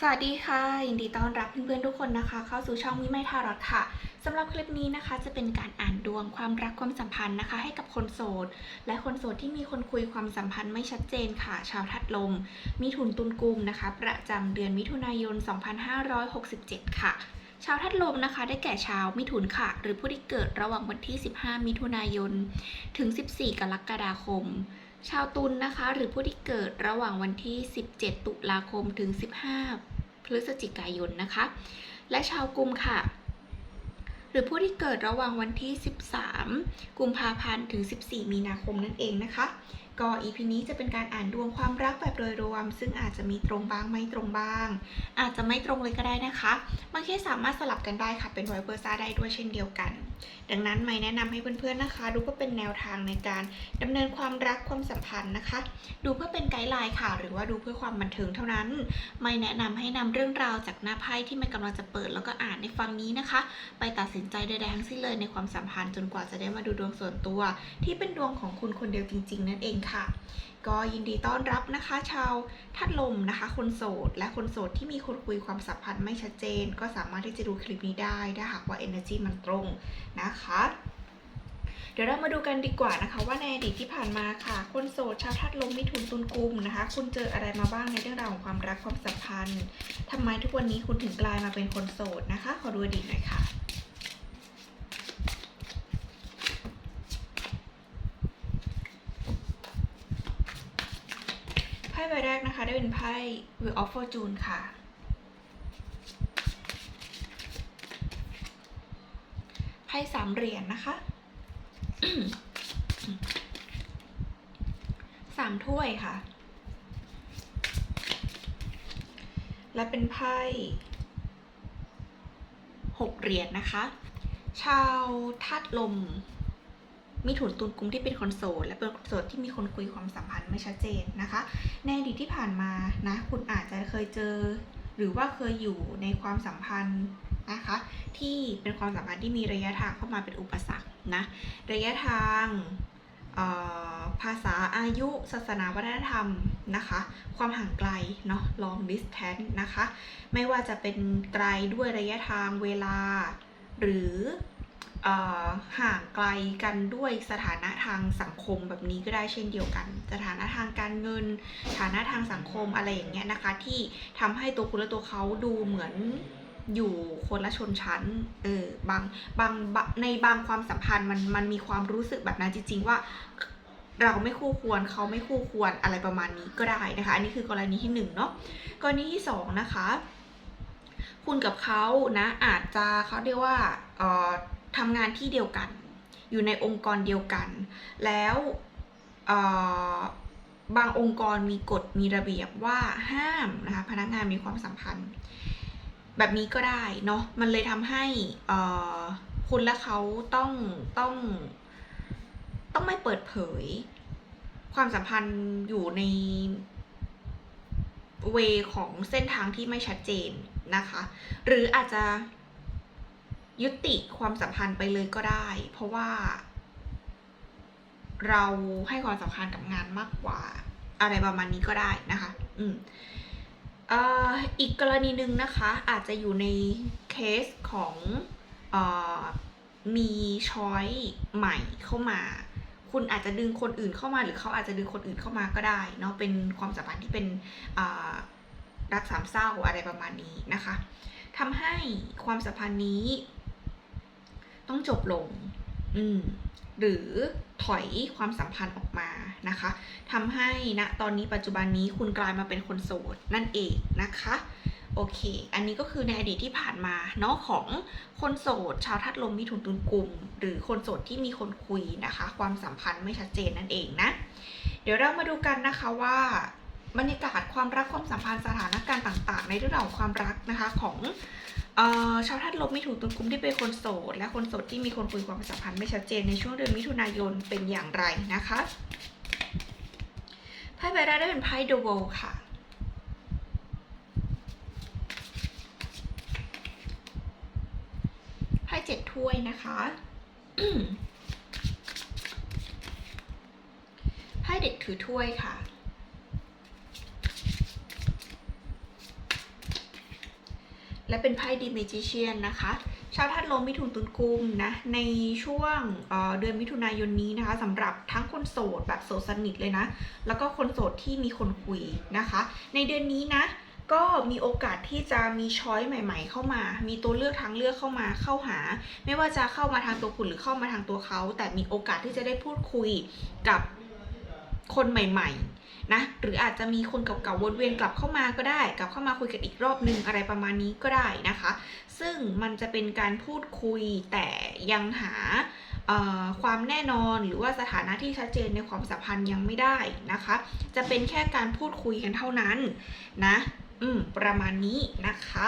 สวัสดีค่ะ ยินดีต้อนรับเพื่อนๆทุกคนนะคะ เข้าสู่ช่องมิไมทารอดค่ะสำหรับคลิปนี้นะคะ จะเป็นการอ่านดวงความรักความสัมพันธ์นะคะ ให้กับคนโสด และคนโสดที่มีคนคุยความสัมพันธ์ไม่ชัดเจนค่ะ ชาวทัดลมมิถุนตุลกุมนะคะ ประจำเดือนมิถุนายน 2567 ค่ะชาวทัดลมนะคะ ได้แก่ชาวมิถุนค่ะ หรือผู้ที่เกิดระหว่างวันที่ 15 มิถุนายน ถึง 14 กรกฎาคม ชาวตุลนะคะ หรือผู้ที่เกิดระหว่างวันที่ 17 ตุลาคมถึง 15 พฤศจิกายนนะคะ และชาวกุมค่ะ หรือผู้ที่เกิดระหว่างวันที่ 13 กุมภาพันธ์ถึง 14 มีนาคมนั่นเองนะคะ ก็อีพีนี้จะเป็นการอ่านดวงความรักแบบโดยรวม ซึ่งอาจจะมีตรงบ้างไม่ตรงบ้าง อาจจะไม่ตรงเลยก็ได้นะคะบางทีสามารถสลับกันได้ค่ะเป็นไวเบอร์ซ่าได้ด้วยเช่นเดียวกัน ดังนั้นไม่แนะนำให้เพื่อนๆนะคะ ดูก็เป็นแนวทางในการดำเนินความรักความสัมพันธ์นะคะ ดูเพื่อเป็นไกด์ไลน์ค่ะ หรือว่าดูเพื่อความบันเทิงเท่านั้น ไม่แนะนำให้นำเรื่องราวจากหน้าไพ่ที่ไม่กำลังจะเปิดแล้วก็อ่านในฟังนี้นะคะ ไปตัดสินใจใดๆทั้งสิ้นเลยในความสัมพันธ์จนกว่าจะได้มาดูดวงส่วนตัว ที่เป็นดวงของคุณคนเดียวจริง ๆ นั่นเองค่ะ ก็ยินดีต้อนรับนะคะ ชาวธาตุลมนะคะ คนโสด และคนโสดที่มีคนคุยความสัมพันธ์ไม่ชัดเจน ก็สามารถที่จะดูคลิปนี้ได้ถ้าหากว่า energy มันตรงนะคะเดี๋ยวเรามาดูกันดีกว่านะคะ ว่าในอดีตที่ผ่านมาค่ะ คนโสดชาวธาตุลมมิถุนตุลกุมนะคะ คุณเจออะไรมาบ้างในเรื่องราวของความรักความสัมพันธ์ทำไมทุกวันนี้คุณถึงกลายมาเป็นคนโสดนะคะ ขอดูอดีตหน่อยค่ะ ใบแรกนะคะ ได้เป็นไพ่ Wheel of Fortune ค่ะ ไพ่สามเหรียญนะคะสามถ้วยค่ะ และเป็นไพ่หกเหรียญนะคะ ชาวธาตุลม มีถุนตุนกุมที่เป็นคนโสดและเป็นคนโสดที่มีคนคุยความสัมพันธ์ไม่ชัดเจนนะคะ ในอดีตที่ผ่านมานะคุณอาจจะเคยเจอ หรือว่าเคยอยู่ในความสัมพันธ์นะคะที่เป็นความสัมพันธ์ที่มีระยะทางเข้ามาเป็นอุปสรรคนะระยะทางภาษาอายุ ศาสนาวัฒนธรรมนะคะ ความห่างไกลเนาะ long distance นะคะ ไม่ว่าจะเป็นไกลด้วยระยะทางเวลา หรือ ห่างไกลกันด้วยสถานะทางสังคมแบบนี้ก็ได้เช่นเดียวกัน สถานะทางการเงิน ฐานะทางสังคมอะไรอย่างเงี้ยนะคะ ที่ทำให้ตัวคุณและตัวเขาดูเหมือนอยู่คนละชนชั้น เออบางบางในบางความสัมพันธ์มันมันมีความรู้สึกแบบนั้นจริง ๆ ว่าเราไม่คู่ควรเขาไม่คู่ควรอะไรประมาณนี้ก็ได้นะคะ อันนี้คือกรณีที่หนึ่งเนาะกรณีที่สองนะคะ คุณกับเขานะอาจจะเขาเรียกว่าเอ่อ ทำงานที่เดียวกัน อยู่ในองค์กรเดียวกัน แล้วบางองค์กรมีกฎมีระเบียบว่าห้ามนะคะพนักงานมีความสัมพันธ์ แบบนี้ก็ได้เนาะมันเลยทำให้คุณและเขาต้องต้อง ต้องไม่เปิดเผย ความสัมพันธ์อยู่ในเวของเส้นทางที่ไม่ชัดเจนนะคะ หรืออาจจะ ยุติความสัมพันธ์ไปเลยก็ได้ เพราะว่า เราให้ความสำคัญกับงานมากกว่า อะไรประมาณนี้ก็ได้นะคะ อืมเอ่ออีกกรณีหนึ่งนะคะ อาจจะอยู่ในเคสของเอ่อมีช้อยใหม่เข้ามา คุณอาจจะดึงคนอื่นเข้ามา หรือเขาอาจจะดึงคนอื่นเข้ามาก็ได้เนาะเป็นความสัมพันธ์ที่เป็นอ่ารักสามเศร้าอะไรประมาณนี้นะคะทำให้ความสัมพันธ์นี้ ต้องจบลง อืมหรือถอยความสัมพันธ์ออกมานะคะทำให้ณตอนนี้ปัจจุบันนี้คุณกลายมาเป็นคนโสดนั่นเองนะคะ โอเค อันนี้ก็คือในอดีตที่ผ่านมาเนาะของคนโสด ชาวทัดลมมิถุนตุลกุมหรือคนโสดที่มีคนคุยนะคะ ความสัมพันธ์ไม่ชัดเจนนั่นเองนะ เดี๋ยวเรามาดูกันนะคะว่าบรรยากาศความรักความสัมพันธ์สถานการณ์ต่าง ๆ ในเรื่องของความรักนะคะของ เอ่อชาวทัดลมมิถุนตุลกุมที่เป็นคนโสด และคนโสดที่มีคนคุยความสัมพันธ์ไม่ชัดเจนในช่วงเดือนมิถุนายนเป็นอย่างไรนะคะไพ่ใบแรกได้เป็นไพ่ดอะโวค่ะไพ่เจ็ดถ้วยนะคะไพ่เด็กถือถ้วยค่ะ และเป็นไพ่ดีเมจิเชียนนะคะ ชาวธาตุลมมิถุนตุลกุมนะ ในช่วงเเดือนมิถุนายนนี้นะคะสำหรับทั้งคนโสดแบบโสดสนิทเลยนะ แล้วก็คนโสดที่มีคนคุยนะคะ ในเดือนนี้นะก็มีโอกาสที่จะมีช้อยใหม่ ๆ เข้ามา มีตัวเลือกทางเลือกเข้ามาเข้าหา ไม่ว่าจะเข้ามาทางตัวคุณหรือเข้ามาทางตัวเขา แต่มีโอกาสที่จะได้พูดคุยกับคนใหม่ ๆ นะหรืออาจจะมีคนเก่าๆวนเวียนกลับเข้ามาก็ได้ กลับเข้ามาคุยกันอีกรอบนึงอะไรประมาณนี้ก็ได้นะคะ ซึ่งมันจะเป็นการพูดคุยแต่ยังหาความแน่นอนหรือว่าสถานะที่ชัดเจนในความสัมพันธ์ยังไม่ได้นะคะ จะเป็นแค่การพูดคุยกันเท่านั้นนะ อืม ประมาณนี้นะคะ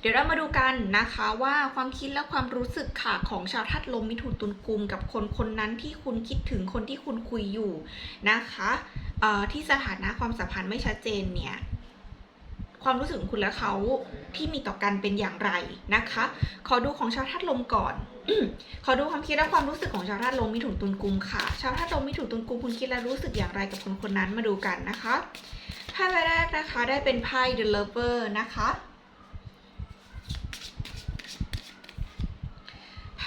เดี๋ยวเรามาดูกันนะคะว่าความคิดและความรู้สึกค่ะของชาวธาตุลมมิถุนตุลกุม กับคนคนนั้นที่คุณคิดถึงคนที่คุณคุยอยู่นะคะเอ่อที่สถานะความสัมพันธ์ไม่ชัดเจนเนี่ยความรู้สึกของคุณและเขาที่มีต่อกันเป็นอย่างไรนะคะ ขอดูของชาวธาตุลมก่อน ขอดูความคิดและความรู้สึกของชาวธาตุลมมิถุนตุลกุมค่ะ ชาวธาตุลมมิถุนตุลกุมคุณคิดและรู้สึกอย่างไรกับคนคนนั้นมาดูกันนะคะไพ่ใบแรกนะคะได้เป็นไพ่ The Lover นะคะ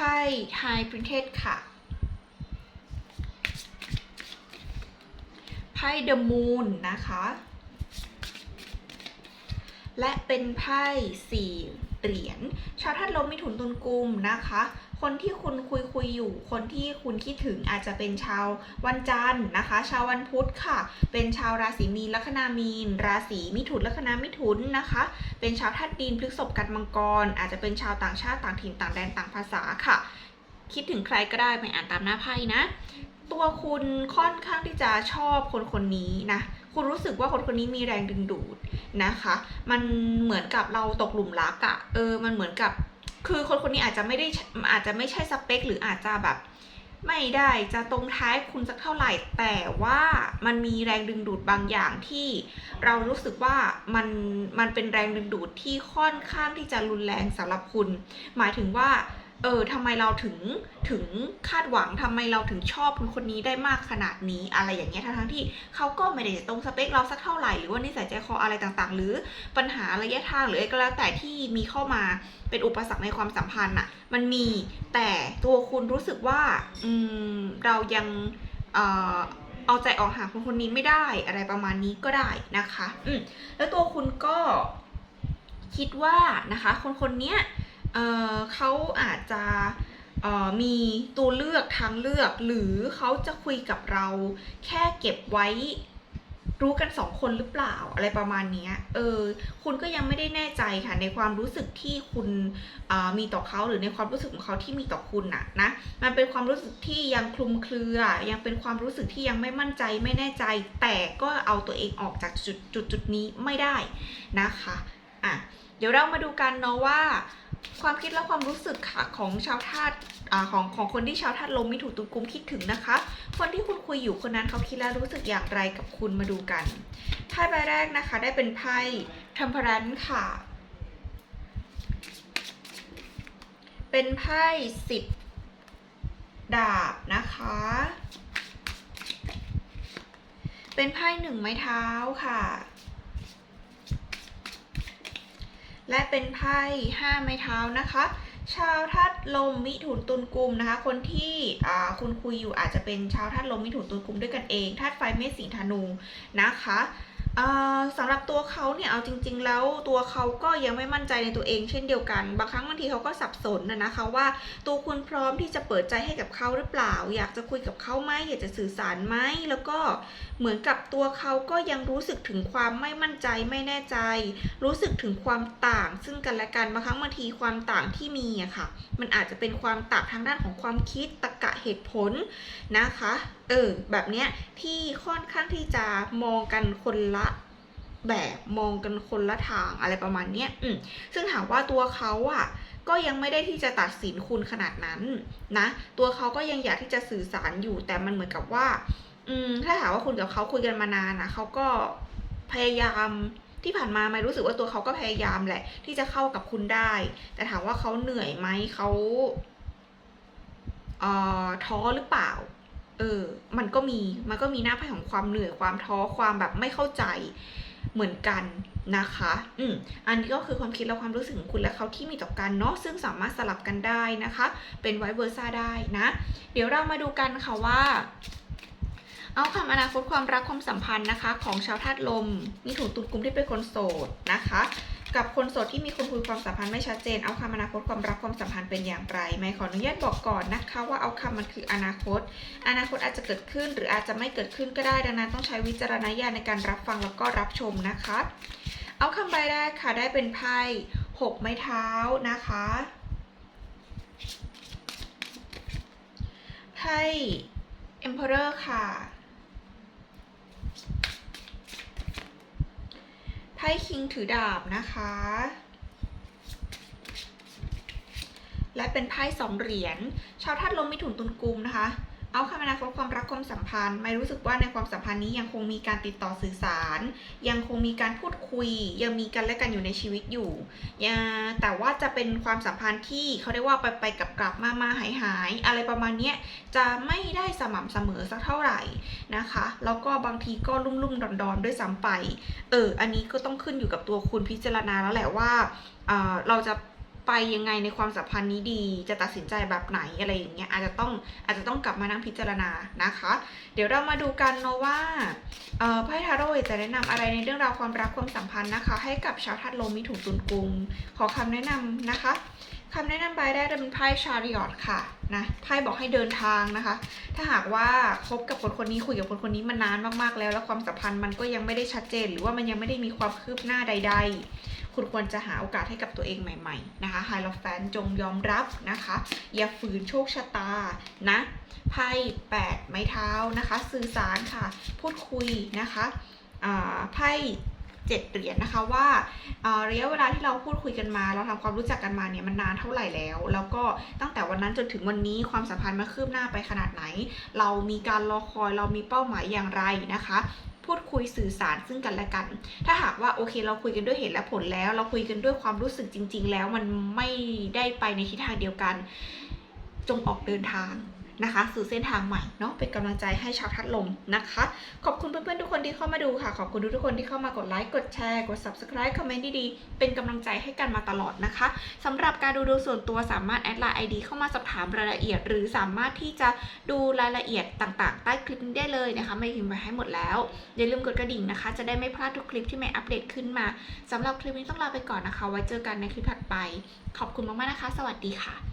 ไพ่ High Princess ค่ะ ไพ่ The Moon นะคะ และเป็นไพ่สี่เหรียญ ชาวธาตุลมมิถุนตุลกุมนะคะ คนที่คุณคุยคุยอยู่ คนที่คุณคิดถึงอาจจะเป็นชาววันจันทร์นะคะ ชาววันพุธค่ะ เป็นชาวราศีมีนลัคนามีน ราศีมิถุนลัคนามิถุนนะคะ เป็นชาวธาตุดินพฤษภกันมังกร อาจจะเป็นชาวต่างชาติต่างถิ่นต่างแดนต่างภาษาค่ะ คิดถึงใครก็ได้ไปอ่านตามหน้าไพ่นะ ตัวคุณค่อนข้างที่จะชอบคนคนนี้นะคุณรู้สึกว่าคนคนนี้มีแรงดึงดูดนะคะ มันเหมือนกับเราตกหลุมรักอะเออ มันเหมือนกับ คือคนคนนี้อาจจะไม่ได้อาจจะไม่ใช่สเปค หรืออาจจะแบบ ไม่ได้จะตรงท้ายคุณสักเท่าไหร่ แต่ว่ามันมีแรงดึงดูดบางอย่างที่เรารู้สึกว่ามันมันเป็นแรงดึงดูดที่ค่อนข้างที่จะรุนแรงสำหรับคุณ หมายถึงว่า เออทำไมเราถึงถึงคาดหวังทำไมเราถึงชอบคนคนนี้ได้มากขนาดนี้อะไรอย่างเงี้ยทั้งๆที่เขาก็ไม่ได้ตรงสเปคเราสักเท่าไหร่หรือว่านิสัยใจคออะไรต่างๆ หรือปัญหาระยะทางหรืออะไรก็แล้วแต่ที่มีเข้ามาเป็นอุปสรรคในความสัมพันธ์อะมันมีแต่ตัวคุณรู้สึกว่าอืมเรายังเอ่อเอาใจออกหาคนคนนี้ไม่ได้อะไรประมาณนี้ก็ได้นะคะ อืมแล้วตัวคุณก็คิดว่านะคะ คนคนเนี้ย เเขาอาจจะมีตัวเลือกทางเลือกหรือเขาจะคุยกับเราแค่เก็บไว้รู้กันสองคนหรือเปล่าอะไรประมาณนี้เออคุณก็ยังไม่ได้แน่ใจค่ะในความรู้สึกที่คุณมีต่อเขาหรือในความรู้สึกของเขาที่มีต่อคุณน่ะนะมันเป็นความรู้สึกที่ยังคลุมเครือ ยังเป็นความรู้สึกที่ยังไม่มั่นใจไม่แน่ใจ แต่ก็เอาตัวเองออกจากจุดจุดจุดนี้ไม่ได้นะคะอะ เดี๋ยวเรามาดูกันเนาะว่า ความคิดและความรู้สึกค่ะของชาวธาตุอ่าของของคนที่ชาวธาตุลมมิถุนตุกุมคิดถึงนะคะ คนที่คุณคุยอยู่คนนั้นเขาคิดและรู้สึกอย่างไรกับคุณมาดูกันไพ่ใบแรกนะคะ ได้เป็นไพ่ทัมพรันค่ะ เป็นไพ่สิบดาบนะคะ เป็นไพ่หนึ่งไม้เท้าค่ะ และเป็นไพ่ห้าไม้เท้านะคะ ชาวธาตุลมมิถุนตุลกุมนะคะ คนที่คุณคุยอยู่อาจจะเป็นชาวธาตุลมมิถุนตุลกุมด้วยกันเองธาตุไฟเมษสิงห์ธนูนะคะ สำหรับตัวเขาเนี่ยเอาจริง ๆ แล้วตัวเขาก็ยังไม่มั่นใจในตัวเองเช่นเดียวกัน บางครั้งบางทีเขาก็สับสนนะนะคะว่าตัวคุณพร้อมที่จะเปิดใจให้กับเขาหรือเปล่า อยากจะคุยกับเขาไหมอยากจะสื่อสารไหมแล้วก็เหมือนกับตัวเขาก็ยังรู้สึกถึงความไม่มั่นใจไม่แน่ใจ รู้สึกถึงความต่าง ซึ่งกันและกันบางครั้งบางทีความต่างที่มีอะค่ะ มันอาจจะเป็นความต่างทางด้านของความคิดตรรกะเหตุผลนะคะ เออแบบเนี้ยที่ค่อนข้างที่จะมองกันคนละ แบบมองกันคนละทางอะไรประมาณเนี้ยอืมซึ่งถามว่าตัวเขาอะก็ยังไม่ได้ที่จะตัดสินคุณขนาดนั้นนะ ตัวเขาก็ยังอยากที่จะสื่อสารอยู่ แต่มันเหมือนกับว่า อืม ถ้าถามว่าคุณกับเขาคุยกันมานานนะเขาก็พยายามที่ผ่านมาไม่รู้สึกว่าตัวเขาก็พยายามแหละ ที่จะเข้ากับคุณได้ แต่ถามว่าเขาเหนื่อยไหมเขาเอ่อท้อหรือเปล่า เออ มันก็มี มันก็มีหน้าไพ่ของความเหนื่อยความท้อความแบบไม่เข้าใจ เหมือนกันนะคะ อืมอันนี้ก็คือความคิดและความรู้สึกของคุณและเขาที่มีต่อกันเนาะ ซึ่งสามารถสลับกันได้นะคะ เป็นไวเวอร์ซ่าได้นะ เดี๋ยวเรามาดูกันค่ะว่า เอาคำอนาคตความรักความสัมพันธ์นะคะ ของชาวธาตุลม มีถุงตุนกลุ่มที่เป็นคนโสดนะคะ กับคนโสดที่มีคนคุยความสัมพันธ์ไม่ชัดเจน เอาคำอนาคตความรักความสัมพันธ์เป็นอย่างไรไม่ขออนุญาตบอกก่อนนะคะว่าเอาคำมันคืออนาคต อนาคตอาจจะเกิดขึ้นหรืออาจจะไม่เกิดขึ้นก็ได้ ดังนั้นต้องใช้วิจารณญาณในการรับฟังแล้วก็รับชมนะคะ เอาคำใบแรกค่ะได้เป็นไพ่หกไม้เท้านะคะไพ่ Emperor ค่ะ ไพ่คิงถือดาบนะคะ และเป็นไพ่สองเหรียญ ชาวธาตุลมมิถุนตุลกุมนะคะ เอาคำนาคตความรักความสัมพันธ์ ไม่รู้สึกว่าในความสัมพันธ์นี้ยังคงมีการติดต่อสื่อสาร ยังคงมีการพูดคุย ยังมีกันและกันอยู่ในชีวิตอยู่ยแต่ว่าจะเป็นความสัมพันธ์ที่เขาเรียกว่าไปไปกลับกลับมามาหายหายอะไรประมาณนี้จะไม่ได้สม่ำเสมอสักเท่าไหร่นะคะ แล้วก็บางทีก็ลุ่มลุ่มดอนดอนด้วยซ้ำไป เออ อันนี้ก็ต้องขึ้นอยู่กับตัวคุณพิจารณาแล้วแหละว่าเออเราจะ ไปยังไงในความสัมพันธ์นี้ดี จะตัดสินใจแบบไหนอะไรอย่างเงี้ยอาจจะต้องอาจจะต้องกลับมานั่งพิจารณานะคะ เดี๋ยวเรามาดูกันเนาะว่าไพ่ทาโร่จะแนะนำอะไรในเรื่องราวความรักความสัมพันธ์นะคะ ให้กับชาวธาตุลมมิถุนตุลกุมขอคำแนะนำนะคะคำแนะนำใบได้จะเป็นไพ่ชาริออตค่ะนะไพ่บอกให้เดินทางนะคะ ถ้าหากว่าคบกับคนคนนี้คุยกับคนคนนี้มานานมากๆแล้ว แล้วความสัมพันธ์มันก็ยังไม่ได้ชัดเจน หรือว่ามันยังไม่ได้มีความคืบหน้าใด ๆ คุณควรจะหาโอกาสให้กับตัวเองใหม่ ๆ นะคะไฮโลแฟนจงยอมรับนะคะ อย่าฝืนโชคชะตานะไพ่แปดไม้เท้านะคะ สื่อสารค่ะ พูดคุยนะคะอ่าไพ่เจ็ดเหรียญนะคะว่าอ่าระยะเวลาที่เราพูดคุยกันมา เราทำความรู้จักกันมาเนี่ยมันนานเท่าไหร่แล้ว แล้วก็ตั้งแต่วันนั้นจนถึงวันนี้ความสัมพันธ์มันคืบหน้าไปขนาดไหน เรามีการรอคอยเรามีเป้าหมายอย่างไรนะคะ พูดคุยสื่อสารซึ่งกันและกัน ถ้าหากว่าโอเคเราคุยกันด้วยเหตุและผลแล้ว เราคุยกันด้วยความรู้สึกจริง ๆ แล้วมันไม่ได้ไปในทิศทางเดียวกัน จงออกเดินทาง นะคะ สู่เส้นทางใหม่เนาะเป็นกำลังใจให้ชาวทัดลมนะคะ ขอบคุณเพื่อนๆทุกคนที่เข้ามาดูค่ะ ขอบคุณทุกคนที่เข้ามากดไลค์กดแชร์กด subscribe คอมเมนต์ดีๆเป็นกำลังใจให้กันมาตลอดนะคะสำหรับการดูดวงส่วนตัวสามารถแอดไลน์ ID เข้ามาสอบถามรายละเอียด หรือสามารถที่จะดูรายละเอียดต่างๆ ใต้คลิปนี้ได้เลยนะคะไม่พิมพ์ไว้ให้หมดแล้วอย่าลืมกดกระดิ่งนะคะ จะได้ไม่พลาดทุกคลิปที่ใหม่อัปเดตขึ้นมาสำหรับคลิปนี้ต้องลาไปก่อนนะคะ ไว้เจอกันในคลิปถัดไป ขอบคุณมากๆนะคะ สวัสดีค่ะ